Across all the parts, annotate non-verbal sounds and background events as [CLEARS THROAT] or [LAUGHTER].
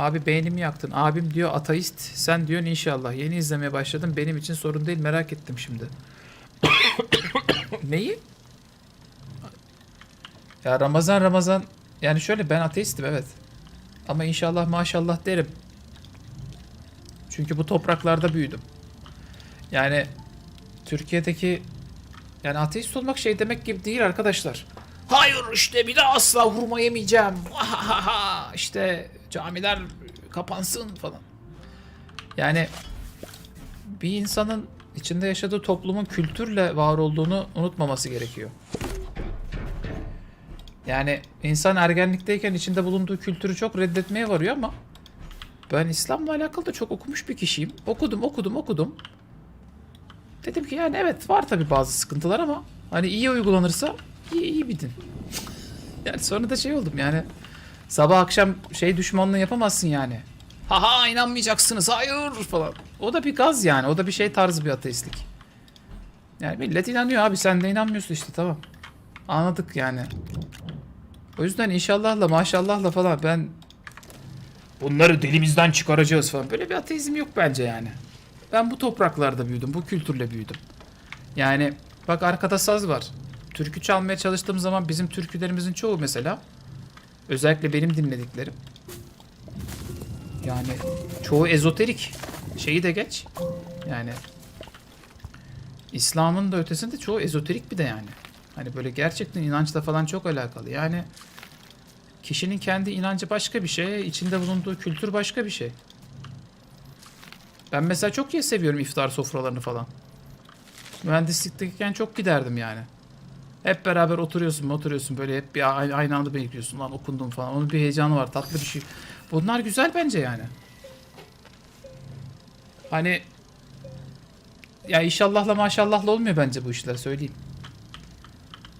Abi beynimi yaktın. Abim diyor ateist. Sen diyorsun inşallah. Yeni izlemeye başladım. Benim için sorun değil. Merak ettim şimdi. [COUGHS] Neyi? Ya Ramazan Ramazan. Yani şöyle ben ateistim evet. Ama inşallah maşallah derim. Çünkü bu topraklarda büyüdüm. Yani Türkiye'deki yani ateist olmak şey demek gibi değil arkadaşlar. Hayır işte bir daha asla hurma yemeyeceğim. [LAUGHS] İşte camiler kapansın falan. Yani bir insanın içinde yaşadığı toplumun kültürle var olduğunu unutmaması gerekiyor. Yani insan ergenlikteyken içinde bulunduğu kültürü çok reddetmeye varıyor ama ben İslam'la alakalı da çok okumuş bir kişiyim. Okudum, okudum, okudum. Dedim ki yani evet var tabi bazı sıkıntılar ama hani iyi uygulanırsa iyi, iyi bir din. [LAUGHS] yani sonra da şey oldum yani sabah akşam şey düşmanlığı yapamazsın yani. Haha inanmayacaksınız hayır falan. O da bir gaz yani o da bir şey tarzı bir ateistlik. Yani millet inanıyor abi sen de inanmıyorsun işte tamam. Anladık yani. O yüzden inşallahla maşallahla falan ben bunları dilimizden çıkaracağız falan. Böyle bir ateizm yok bence yani. Ben bu topraklarda büyüdüm. Bu kültürle büyüdüm. Yani bak arkada saz var. Türkü çalmaya çalıştığım zaman bizim türkülerimizin çoğu mesela özellikle benim dinlediklerim yani çoğu ezoterik. Şeyi de geç. Yani İslam'ın da ötesinde çoğu ezoterik bir de yani. Hani böyle gerçekten inançla falan çok alakalı. Yani kişinin kendi inancı başka bir şey, içinde bulunduğu kültür başka bir şey. Ben mesela çok iyi seviyorum iftar sofralarını falan. Mühendislikteyken çok giderdim yani. Hep beraber oturuyorsun oturuyorsun böyle hep bir aynı, anda bekliyorsun lan okundum falan. Onun bir heyecanı var tatlı bir şey. Bunlar güzel bence yani. Hani ya inşallahla maşallahla olmuyor bence bu işler söyleyeyim.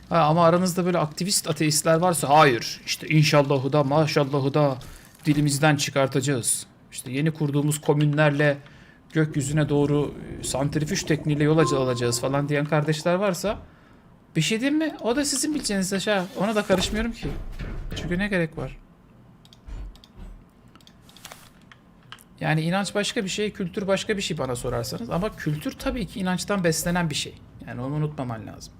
Ha, ama aranızda böyle aktivist ateistler varsa hayır işte inşallahı da maşallahı da dilimizden çıkartacağız. İşte yeni kurduğumuz komünlerle gökyüzüne doğru santrifüj tekniğiyle yol alacağız falan diyen kardeşler varsa bir şey diyeyim mi? O da sizin bileceğiniz aşağı. Ona da karışmıyorum ki. Çünkü ne gerek var? Yani inanç başka bir şey, kültür başka bir şey bana sorarsanız. Ama kültür tabii ki inançtan beslenen bir şey. Yani onu unutmaman lazım.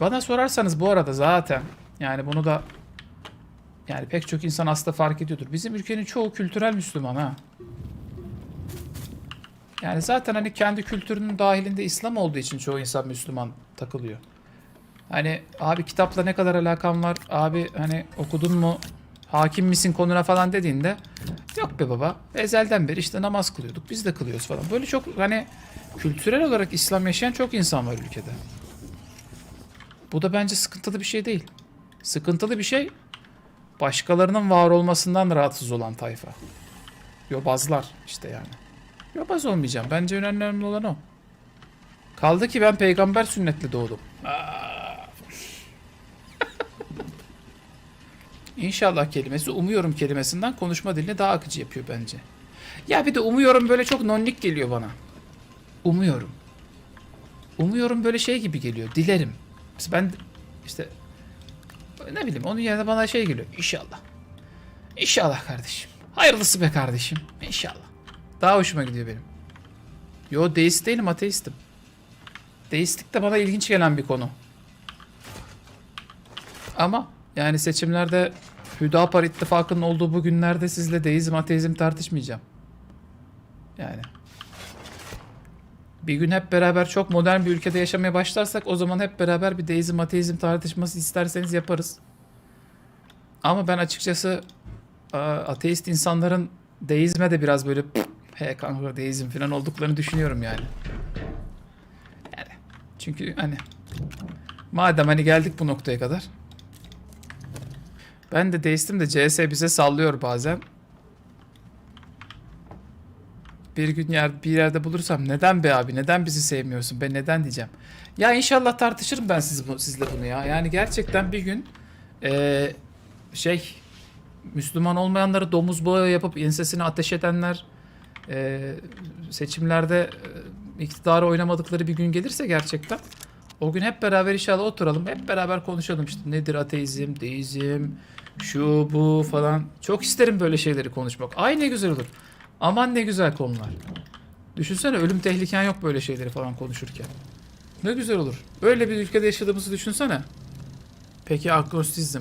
Bana sorarsanız bu arada zaten yani bunu da yani pek çok insan aslında fark ediyordur. Bizim ülkenin çoğu kültürel Müslüman ha. Yani zaten hani kendi kültürünün dahilinde İslam olduğu için çoğu insan Müslüman takılıyor. Hani abi kitapla ne kadar alakan var? Abi hani okudun mu? Hakim misin konuna falan dediğinde yok be baba. Ezelden beri işte namaz kılıyorduk. Biz de kılıyoruz falan. Böyle çok hani kültürel olarak İslam yaşayan çok insan var ülkede. Bu da bence sıkıntılı bir şey değil. Sıkıntılı bir şey başkalarının var olmasından rahatsız olan tayfa. Yobazlar işte yani. Yobaz olmayacağım. Bence önemli olan o. Kaldı ki ben peygamber sünnetli doğdum. [LAUGHS] İnşallah kelimesi umuyorum kelimesinden konuşma dilini daha akıcı yapıyor bence. Ya bir de umuyorum böyle çok nonnik geliyor bana. Umuyorum. Umuyorum böyle şey gibi geliyor. Dilerim. Mesela ben işte ne bileyim onun yerine bana şey geliyor. İnşallah. İnşallah kardeşim. Hayırlısı be kardeşim. İnşallah. Daha hoşuma gidiyor benim. Yo deist değilim ateistim. Deistlik de bana ilginç gelen bir konu. Ama yani seçimlerde Hüdapar ittifakının olduğu bu günlerde sizle deizm ateizm tartışmayacağım. Yani. Bir gün hep beraber çok modern bir ülkede yaşamaya başlarsak o zaman hep beraber bir deizm ateizm tartışması isterseniz yaparız. Ama ben açıkçası ateist insanların deizme de biraz böyle "Pf, he kanka deizm falan olduklarını düşünüyorum yani. Yani çünkü hani madem hani geldik bu noktaya kadar. Ben de deistim de CS bize sallıyor bazen. Bir gün yer, bir yerde bulursam neden be abi neden bizi sevmiyorsun ben neden diyeceğim. Ya inşallah tartışırım ben siz, sizle bunu ya. Yani gerçekten bir gün eee, şey Müslüman olmayanları domuz bağı yapıp ensesine ateş edenler eee, seçimlerde eee, iktidarı oynamadıkları bir gün gelirse gerçekten o gün hep beraber inşallah oturalım hep beraber konuşalım işte nedir ateizm, deizm, Şu bu falan. Çok isterim böyle şeyleri konuşmak. Ay ne güzel olur. Aman ne güzel konular. Düşünsene ölüm tehliken yok böyle şeyleri falan konuşurken. Ne güzel olur. Öyle bir ülkede yaşadığımızı düşünsene. Peki agnostizm.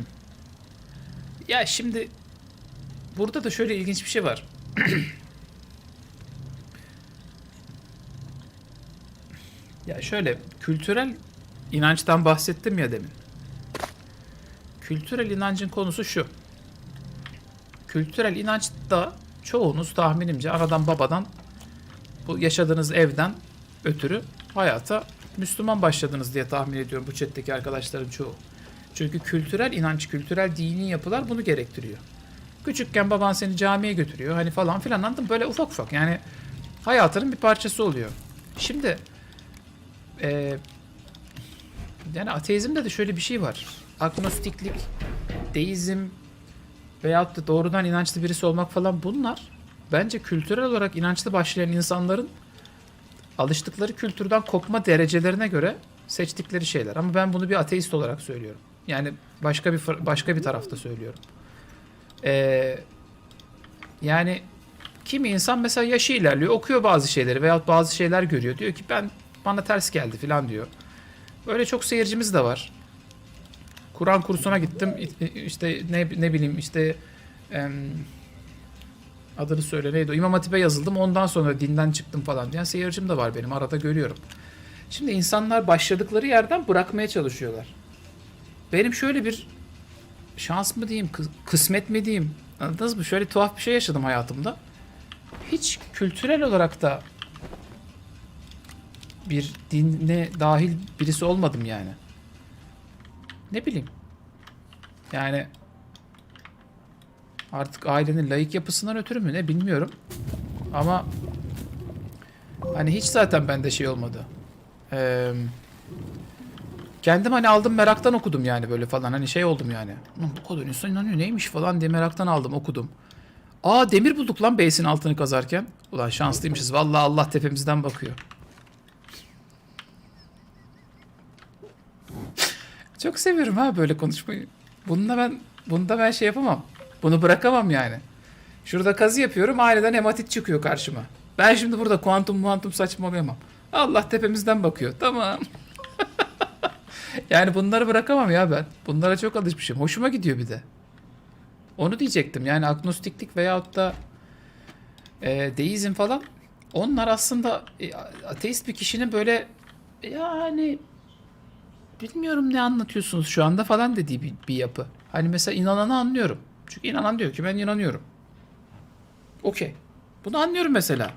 Ya şimdi burada da şöyle ilginç bir şey var. [CLEARS THROAT] ya şöyle kültürel inançtan bahsettim ya demin. Kültürel inancın konusu şu. Kültürel inançta çoğunuz tahminimce anadan babadan bu yaşadığınız evden ötürü hayata Müslüman başladınız diye tahmin ediyorum bu chat'teki arkadaşların çoğu. Çünkü kültürel inanç, kültürel dini yapılar bunu gerektiriyor. Küçükken baban seni camiye götürüyor hani falan filan anladın? Böyle ufak ufak yani hayatının bir parçası oluyor. Şimdi eee yani ateizmde de şöyle bir şey var. Agnostiklik, deizm veyahut da doğrudan inançlı birisi olmak falan bunlar bence kültürel olarak inançlı başlayan insanların alıştıkları kültürden kopma derecelerine göre seçtikleri şeyler. Ama ben bunu bir ateist olarak söylüyorum. Yani başka bir başka bir tarafta söylüyorum. Ee, yani kimi insan mesela yaşı ilerliyor, okuyor bazı şeyleri veyahut bazı şeyler görüyor. Diyor ki ben bana ters geldi falan diyor. Böyle çok seyircimiz de var. Kur'an kursuna gittim. İşte ne ne bileyim işte adını söyle neydi o? İmam Hatip'e yazıldım. Ondan sonra dinden çıktım falan diyen seyircim de var benim. Arada görüyorum. Şimdi insanlar başladıkları yerden bırakmaya çalışıyorlar. Benim şöyle bir şans mı diyeyim, kı- kısmet mi diyeyim? Anladınız mı? Şöyle tuhaf bir şey yaşadım hayatımda. Hiç kültürel olarak da bir dine dahil birisi olmadım yani. Ne bileyim. Yani artık ailenin layık yapısından ötürü mü ne bilmiyorum. Ama hani hiç zaten bende şey olmadı. Eee kendim hani aldım meraktan okudum yani böyle falan hani şey oldum yani. Bu kadar insan inanıyor neymiş falan diye meraktan aldım okudum. Aa demir bulduk lan base'in altını kazarken. Ulan şanslıymışız. Vallahi Allah tepemizden bakıyor. Çok seviyorum ha böyle konuşmayı. Bunda ben bunda ben şey yapamam. Bunu bırakamam yani. Şurada kazı yapıyorum aniden hematit çıkıyor karşıma. Ben şimdi burada kuantum muantum saçmalayamam. Allah tepemizden bakıyor. Tamam. [LAUGHS] yani bunları bırakamam ya ben. Bunlara çok alışmışım. Hoşuma gidiyor bir de. Onu diyecektim. Yani agnostiklik veyahut da e, deizm falan. Onlar aslında e, ateist bir kişinin böyle yani bilmiyorum ne anlatıyorsunuz şu anda falan dediği bir, bir yapı. Hani mesela inananı anlıyorum. Çünkü inanan diyor ki ben inanıyorum. Okey. Bunu anlıyorum mesela.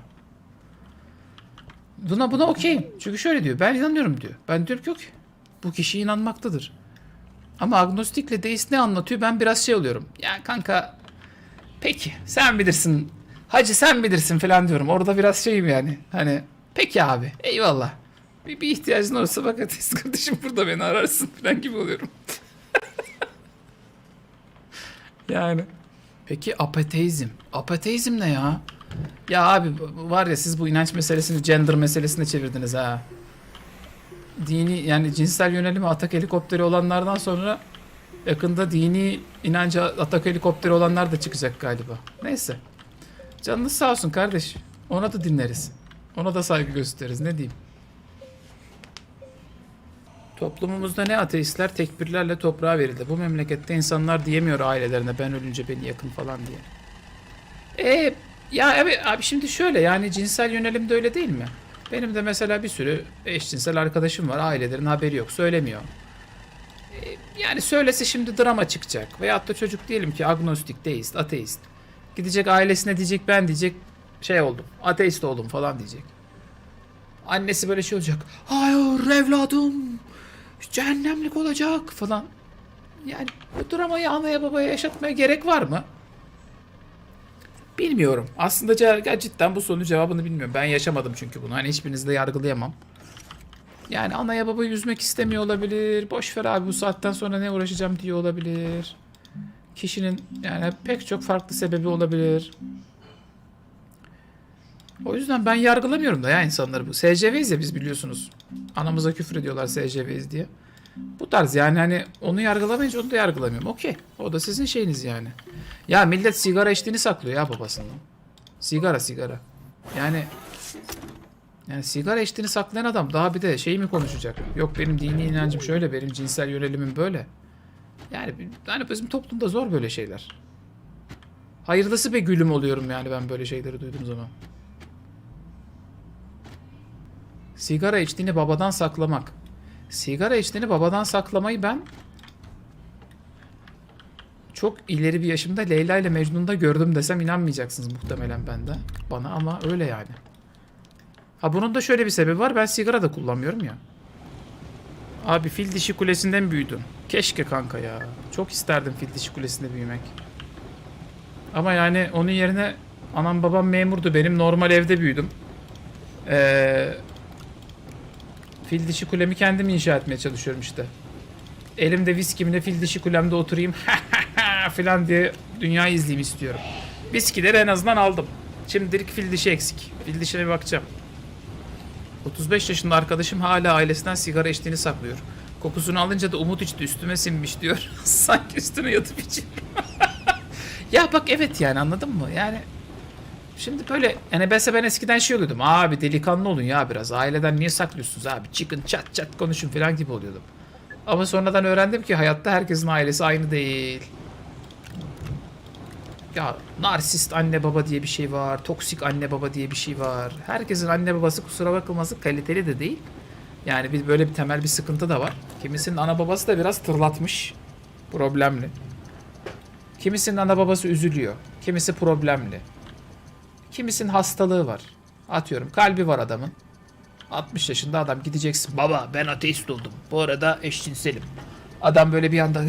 Buna buna okeyim. Çünkü şöyle diyor. Ben inanıyorum diyor. Ben diyorum ki yok. Bu kişi inanmaktadır. Ama agnostikle deist ne anlatıyor? Ben biraz şey oluyorum. Ya kanka peki sen bilirsin. Hacı sen bilirsin falan diyorum. Orada biraz şeyim yani. Hani peki abi eyvallah. Bir, bir ihtiyacın olursa bak ateist kardeşim burada beni ararsın falan gibi oluyorum. [LAUGHS] yani. Peki apateizm. Apateizm ne ya? Ya abi var ya siz bu inanç meselesini gender meselesine çevirdiniz ha. Dini yani cinsel yönelimi atak helikopteri olanlardan sonra yakında dini inancı atak helikopteri olanlar da çıkacak galiba. Neyse. Canınız sağ olsun kardeş. Ona da dinleriz. Ona da saygı gösteririz. Ne diyeyim? Toplumumuzda ne ateistler tekbirlerle toprağa verildi. Bu memlekette insanlar diyemiyor ailelerine ben ölünce beni yakın falan diye. E ya evet abi şimdi şöyle yani cinsel yönelim de öyle değil mi? Benim de mesela bir sürü eşcinsel arkadaşım var. Ailelerin haberi yok. Söylemiyor. E, yani söylese şimdi drama çıkacak. Veyahut da çocuk diyelim ki agnostik, deist, ateist. Gidecek ailesine diyecek ben diyecek şey oldum. Ateist oldum falan diyecek. Annesi böyle şey olacak. Hayır evladım. Cehennemlik olacak falan. Yani bu dramayı anaya babaya yaşatmaya gerek var mı? Bilmiyorum. Aslında cidden bu sorunun cevabını bilmiyorum. Ben yaşamadım çünkü bunu. Hani hiçbirinizi de yargılayamam. Yani anaya babayı üzmek istemiyor olabilir. Boş ver abi bu saatten sonra ne uğraşacağım diyor olabilir. Kişinin yani pek çok farklı sebebi olabilir. O yüzden ben yargılamıyorum da ya insanları bu. SCV'yiz ya biz biliyorsunuz. Anamıza küfür ediyorlar SCV'yiz diye. Bu tarz yani hani onu yargılamayınca onu da yargılamıyorum. Okey. O da sizin şeyiniz yani. Ya millet sigara içtiğini saklıyor ya babasından. Sigara sigara. Yani yani sigara içtiğini saklayan adam daha bir de şey mi konuşacak? Yok benim dini inancım şöyle, benim cinsel yönelimim böyle. Yani hani bizim toplumda zor böyle şeyler. Hayırlısı be gülüm oluyorum yani ben böyle şeyleri duyduğum zaman. Sigara içtiğini babadan saklamak. Sigara içtiğini babadan saklamayı ben çok ileri bir yaşımda Leyla ile Mecnun'da gördüm desem inanmayacaksınız muhtemelen bende. Bana ama öyle yani. Ha bunun da şöyle bir sebebi var. Ben sigara da kullanmıyorum ya. Abi fil dişi kulesinden büyüdüm. Keşke kanka ya. Çok isterdim fil dişi kulesinde büyümek. Ama yani onun yerine anam babam memurdu. Benim normal evde büyüdüm. Ee, fil dişi kulemi kendim inşa etmeye çalışıyorum işte. Elimde viskimle fil dişi kulemde oturayım [LAUGHS] falan diye dünyayı izleyeyim istiyorum. Viskileri en azından aldım. Şimdilik fil dişi eksik. Fil dişine bir bakacağım. 35 yaşında arkadaşım hala ailesinden sigara içtiğini saklıyor. Kokusunu alınca da umut içti üstüme sinmiş diyor. [LAUGHS] Sanki üstüne yatıp içiyor. [LAUGHS] ya bak evet yani anladın mı? Yani şimdi böyle mesela ben eskiden şey oluyordum. Abi delikanlı olun ya biraz. Aileden niye saklıyorsunuz abi? Çıkın çat çat konuşun falan gibi oluyordum. Ama sonradan öğrendim ki hayatta herkesin ailesi aynı değil. Ya narsist anne baba diye bir şey var. Toksik anne baba diye bir şey var. Herkesin anne babası kusura bakılması kaliteli de değil. Yani bir böyle bir temel bir sıkıntı da var. Kimisinin ana babası da biraz tırlatmış. Problemli. Kimisinin ana babası üzülüyor. Kimisi problemli. Kimisinin hastalığı var. Atıyorum kalbi var adamın. 60 yaşında adam gideceksin. Baba ben ateist oldum. Bu arada eşcinselim. Adam böyle bir anda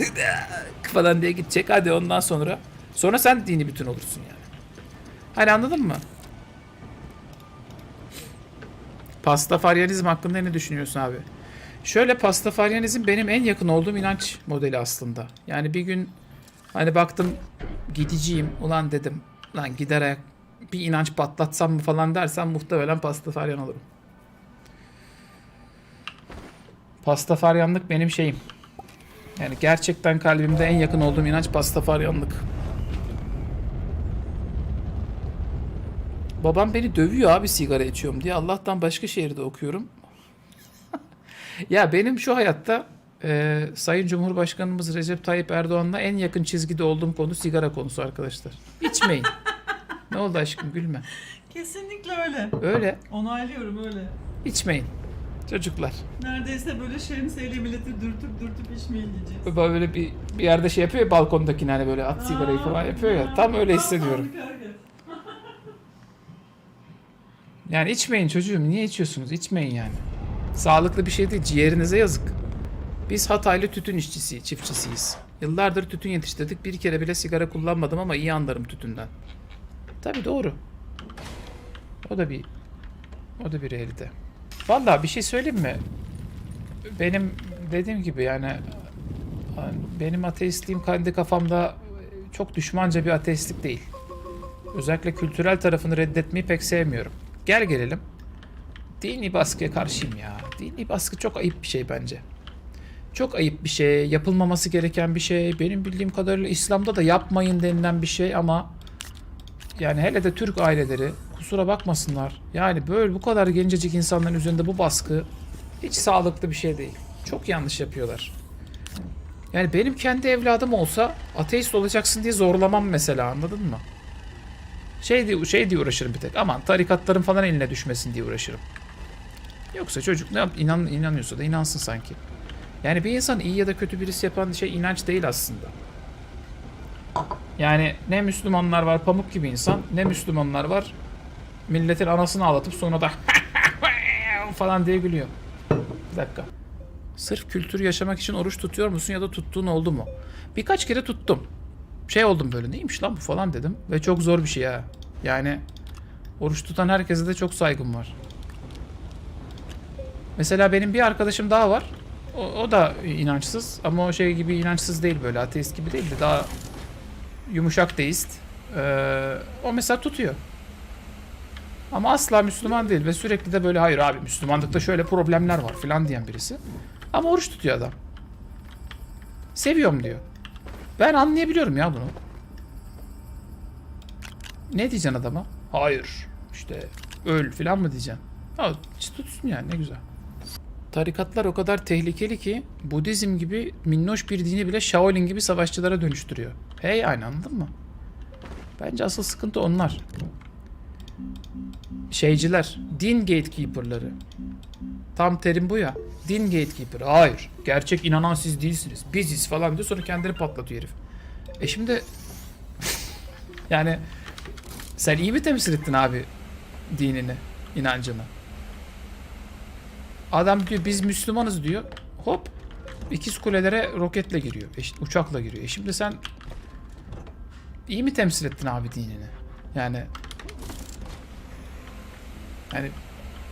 falan diye gidecek. Hadi ondan sonra. Sonra sen dini bütün olursun yani. Hani anladın mı? Pastafaryanizm hakkında ne düşünüyorsun abi? Şöyle pastafaryanizm benim en yakın olduğum inanç modeli aslında. Yani bir gün hani baktım gideceğim ulan dedim lan giderek bir inanç patlatsam mı falan dersen muhtemelen pastafaryan olurum. Pastafaryanlık benim şeyim. Yani gerçekten kalbimde en yakın olduğum inanç pastafaryanlık. Babam beni dövüyor abi sigara içiyorum diye. Allah'tan başka şehirde okuyorum. [LAUGHS] ya benim şu hayatta e, Sayın Cumhurbaşkanımız Recep Tayyip Erdoğan'la en yakın çizgide olduğum konu sigara konusu arkadaşlar. İçmeyin. Ne oldu aşkım gülme. Kesinlikle öyle. Öyle. Onaylıyorum öyle. İçmeyin. Çocuklar. Neredeyse böyle şemsiyeyle milleti dürtüp dürtüp içmeyin diyeceğiz. Böyle bir, bir yerde şey yapıyor ya balkondakine hani böyle at sigarayı falan yapıyor ya. Tam öyle hissediyorum. [LAUGHS] Yani içmeyin çocuğum. Niye içiyorsunuz? İçmeyin yani. Sağlıklı bir şey değil. Ciğerinize yazık. Biz Hataylı tütün işçisi, çiftçisiyiz. Yıllardır tütün yetiştirdik. Bir kere bile sigara kullanmadım ama iyi anlarım tütünden. Tabii doğru. O da bir o da bir realite. Vallahi bir şey söyleyeyim mi? Benim dediğim gibi yani benim ateistliğim kendi kafamda çok düşmanca bir ateistlik değil. Özellikle kültürel tarafını reddetmeyi pek sevmiyorum. Gel gelelim. Dini baskıya karşıyım ya. Dini baskı çok ayıp bir şey bence. Çok ayıp bir şey, yapılmaması gereken bir şey. Benim bildiğim kadarıyla İslam'da da yapmayın denilen bir şey ama yani hele de Türk aileleri kusura bakmasınlar. Yani böyle bu kadar gencecik insanların üzerinde bu baskı hiç sağlıklı bir şey değil. Çok yanlış yapıyorlar. Yani benim kendi evladım olsa ateist olacaksın diye zorlamam mesela anladın mı? Şey diye, şey diye uğraşırım bir tek. Aman tarikatların falan eline düşmesin diye uğraşırım. Yoksa çocuk ne yap inan, inanıyorsa da inansın sanki. Yani bir insan iyi ya da kötü birisi yapan şey inanç değil aslında. Yani ne Müslümanlar var pamuk gibi insan, ne Müslümanlar var milletin anasını ağlatıp sonra da [LAUGHS] falan diye gülüyor. Bir dakika. Sırf kültürü yaşamak için oruç tutuyor musun ya da tuttuğun oldu mu? Birkaç kere tuttum. Şey oldum böyle neymiş lan bu falan dedim. Ve çok zor bir şey ha. Yani oruç tutan herkese de çok saygım var. Mesela benim bir arkadaşım daha var. O, o da inançsız ama o şey gibi inançsız değil böyle ateist gibi değil de daha yumuşak deist. Ee, o mesela tutuyor. Ama asla Müslüman değil ve sürekli de böyle hayır abi Müslümanlıkta şöyle problemler var filan diyen birisi. Ama oruç tutuyor adam. Seviyorum diyor. Ben anlayabiliyorum ya bunu. Ne diyeceksin adama? Hayır. İşte öl falan mı diyeceksin? Ha, tutsun yani ne güzel. Tarikatlar o kadar tehlikeli ki Budizm gibi minnoş bir dini bile Shaolin gibi savaşçılara dönüştürüyor. Hey yani anladın mı? Bence asıl sıkıntı onlar. Şeyciler, din gatekeeper'ları. Tam terim bu ya. Din gatekeeper. Hayır. Gerçek inanan siz değilsiniz. Biziz falan diyor sonra kendini patlatıyor herif. E şimdi [LAUGHS] yani sen iyi mi temsil ettin abi dinini, inancını? Adam diyor biz Müslümanız diyor. Hop ikiz kulelere roketle giriyor. E, uçakla giriyor. E şimdi sen iyi mi temsil ettin abi dinini? Yani yani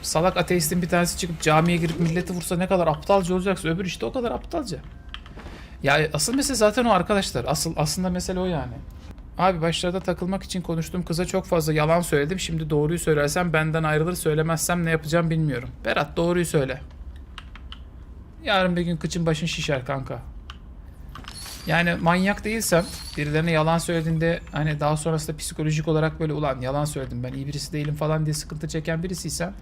salak ateistin bir tanesi çıkıp camiye girip milleti vursa ne kadar aptalca olacaksa öbür işte o kadar aptalca. Ya asıl mesele zaten o arkadaşlar. Asıl aslında mesele o yani. Abi başlarda takılmak için konuştuğum kıza çok fazla yalan söyledim. Şimdi doğruyu söylersem benden ayrılır söylemezsem ne yapacağım bilmiyorum. Berat doğruyu söyle. Yarın bir gün kıçın başın şişer kanka. Yani manyak değilsem birilerine yalan söylediğinde hani daha sonrasında psikolojik olarak böyle ulan yalan söyledim ben iyi birisi değilim falan diye sıkıntı çeken birisiysen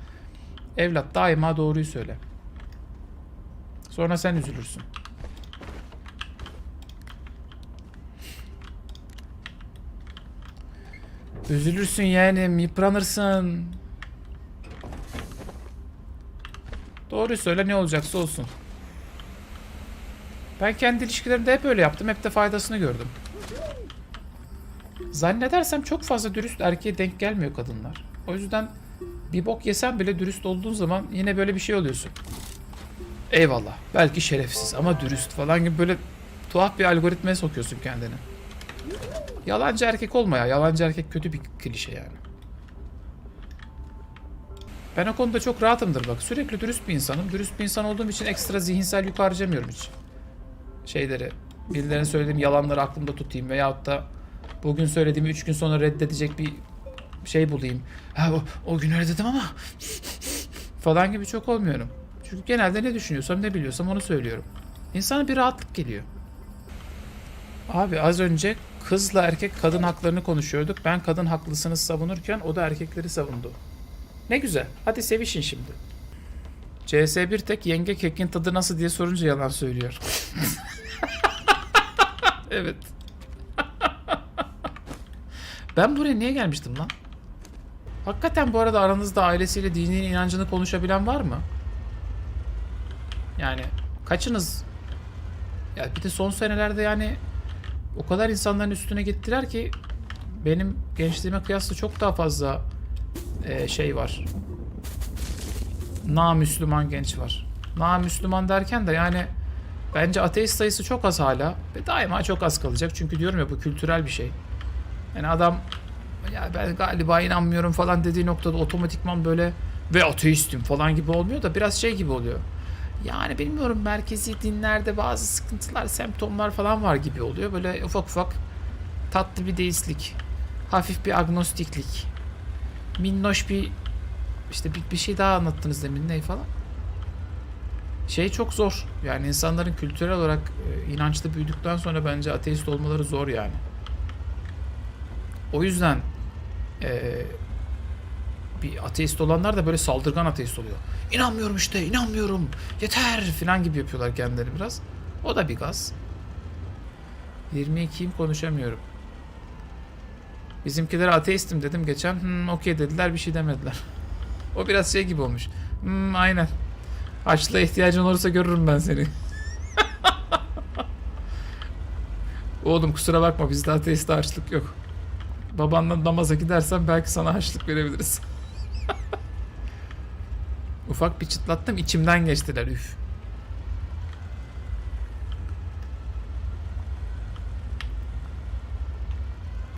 evlat daima doğruyu söyle. Sonra sen üzülürsün. Üzülürsün yani yıpranırsın. Doğruyu söyle ne olacaksa olsun. Ben kendi ilişkilerimde hep öyle yaptım. Hep de faydasını gördüm. Zannedersem çok fazla dürüst erkeğe denk gelmiyor kadınlar. O yüzden bir bok yesen bile dürüst olduğun zaman yine böyle bir şey oluyorsun. Eyvallah. Belki şerefsiz ama dürüst falan gibi böyle tuhaf bir algoritmaya sokuyorsun kendini. Yalancı erkek olma ya. Yalancı erkek kötü bir klişe yani. Ben o konuda çok rahatımdır bak. Sürekli dürüst bir insanım. Dürüst bir insan olduğum için ekstra zihinsel yük harcamıyorum hiç. Şeyleri, birilerine söylediğim yalanları aklımda tutayım veyahut da bugün söylediğimi 3 gün sonra reddedecek bir şey bulayım. Ha o, o gün öyle dedim ama [LAUGHS] falan gibi çok olmuyorum. Çünkü genelde ne düşünüyorsam ne biliyorsam onu söylüyorum. İnsana bir rahatlık geliyor. Abi az önce kızla erkek kadın haklarını konuşuyorduk. Ben kadın haklısını savunurken o da erkekleri savundu. Ne güzel. Hadi sevişin şimdi. CS1 tek yenge kekin tadı nasıl diye sorunca yalan söylüyor. [LAUGHS] evet. [LAUGHS] ben buraya niye gelmiştim lan? Hakikaten bu arada aranızda ailesiyle dini inancını konuşabilen var mı? Yani kaçınız? Ya bir de son senelerde yani o kadar insanların üstüne gittiler ki benim gençliğime kıyasla çok daha fazla e, şey var. Na Müslüman genç var. Na Müslüman derken de yani bence ateist sayısı çok az hala ve daima çok az kalacak. Çünkü diyorum ya bu kültürel bir şey. Yani adam ya ben galiba inanmıyorum falan dediği noktada otomatikman böyle ve ateistim falan gibi olmuyor da biraz şey gibi oluyor. Yani bilmiyorum merkezi dinlerde bazı sıkıntılar, semptomlar falan var gibi oluyor. Böyle ufak ufak tatlı bir deistlik, hafif bir agnostiklik, minnoş bir işte bir, bir şey daha anlattınız demin ne falan. Şey çok zor. Yani insanların kültürel olarak e, inançlı büyüdükten sonra bence ateist olmaları zor yani. O yüzden e, bir ateist olanlar da böyle saldırgan ateist oluyor. İnanmıyorum işte, inanmıyorum. Yeter falan gibi yapıyorlar kendileri biraz. O da bir gaz. 22'yim konuşamıyorum. Bizimkilere ateistim dedim geçen. Hmm, okey dediler bir şey demediler. o biraz şey gibi olmuş. Hmm, aynen. Açlığa ihtiyacın olursa görürüm ben seni. [LAUGHS] Oğlum kusura bakma bizde ateiste açlık yok. Babanla namaza gidersen belki sana harçlık verebiliriz. [LAUGHS] Ufak bir çıtlattım içimden geçtiler üf.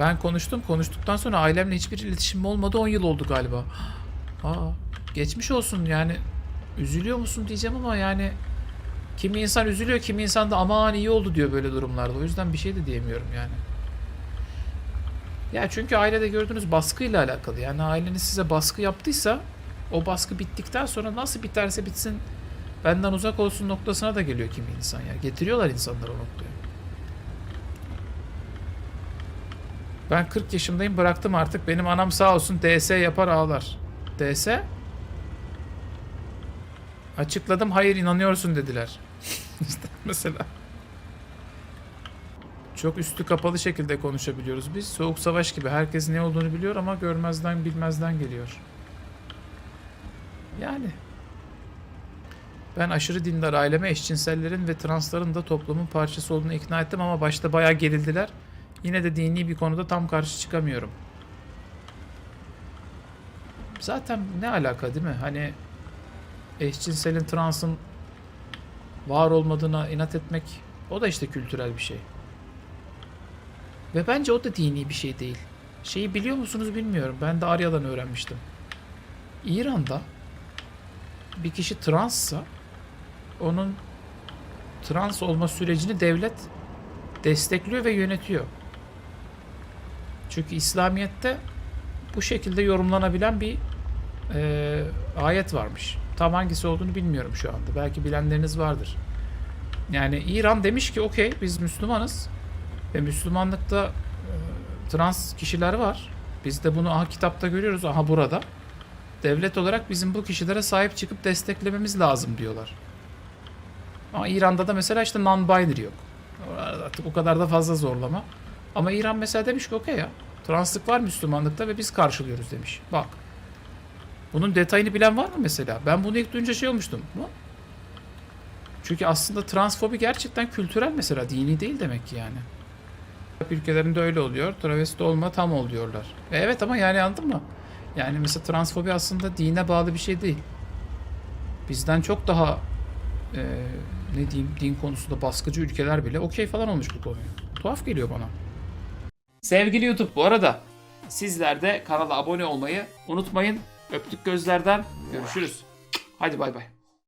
Ben konuştum. Konuştuktan sonra ailemle hiçbir iletişimim olmadı. 10 yıl oldu galiba. [GASPS] Aa, geçmiş olsun yani. Üzülüyor musun diyeceğim ama yani kimi insan üzülüyor, kimi insan da aman iyi oldu diyor böyle durumlarda. O yüzden bir şey de diyemiyorum yani. Ya çünkü ailede gördüğünüz baskıyla alakalı. Yani aileniz size baskı yaptıysa o baskı bittikten sonra nasıl biterse bitsin benden uzak olsun noktasına da geliyor kimi insan ya. Getiriyorlar insanları o noktaya. Ben 40 yaşındayım bıraktım artık. Benim anam sağ olsun DS yapar ağlar. DS? Açıkladım hayır inanıyorsun dediler. [LAUGHS] işte mesela. Çok üstü kapalı şekilde konuşabiliyoruz biz. Soğuk savaş gibi herkes ne olduğunu biliyor ama görmezden bilmezden geliyor. Yani. Ben aşırı dindar aileme eşcinsellerin ve transların da toplumun parçası olduğunu ikna ettim ama başta bayağı gerildiler. Yine de dini bir konuda tam karşı çıkamıyorum. Zaten ne alaka değil mi? Hani eşcinselin transın var olmadığına inat etmek o da işte kültürel bir şey. Ve bence o da dini bir şey değil. Şeyi biliyor musunuz bilmiyorum. Ben de Arya'dan öğrenmiştim. İran'da bir kişi transsa onun trans olma sürecini devlet destekliyor ve yönetiyor. Çünkü İslamiyet'te bu şekilde yorumlanabilen bir eee, ayet varmış. Tam hangisi olduğunu bilmiyorum şu anda. Belki bilenleriniz vardır. Yani İran demiş ki okey biz Müslümanız ve Müslümanlıkta e, trans kişiler var. Biz de bunu aha kitapta görüyoruz aha burada. Devlet olarak bizim bu kişilere sahip çıkıp desteklememiz lazım diyorlar. Ama İran'da da mesela işte non-binary yok. Artık o kadar da fazla zorlama. Ama İran mesela demiş ki okey ya. Translık var Müslümanlıkta ve biz karşılıyoruz demiş. Bak. Bunun detayını bilen var mı mesela? Ben bunu ilk duyunca şey olmuştum. Bu? Çünkü aslında transfobi gerçekten kültürel mesela. Dini değil demek ki yani. Ülkelerinde öyle oluyor. Travesti olma tam ol diyorlar. E evet ama yani anladın mı? Yani mesela transfobi aslında dine bağlı bir şey değil. Bizden çok daha e, ne diyeyim din konusunda baskıcı ülkeler bile okey falan olmuş bu konuya. Tuhaf geliyor bana. Sevgili YouTube bu arada sizler de kanala abone olmayı unutmayın. Öptük gözlerden. Görüşürüz. Hadi bay bay.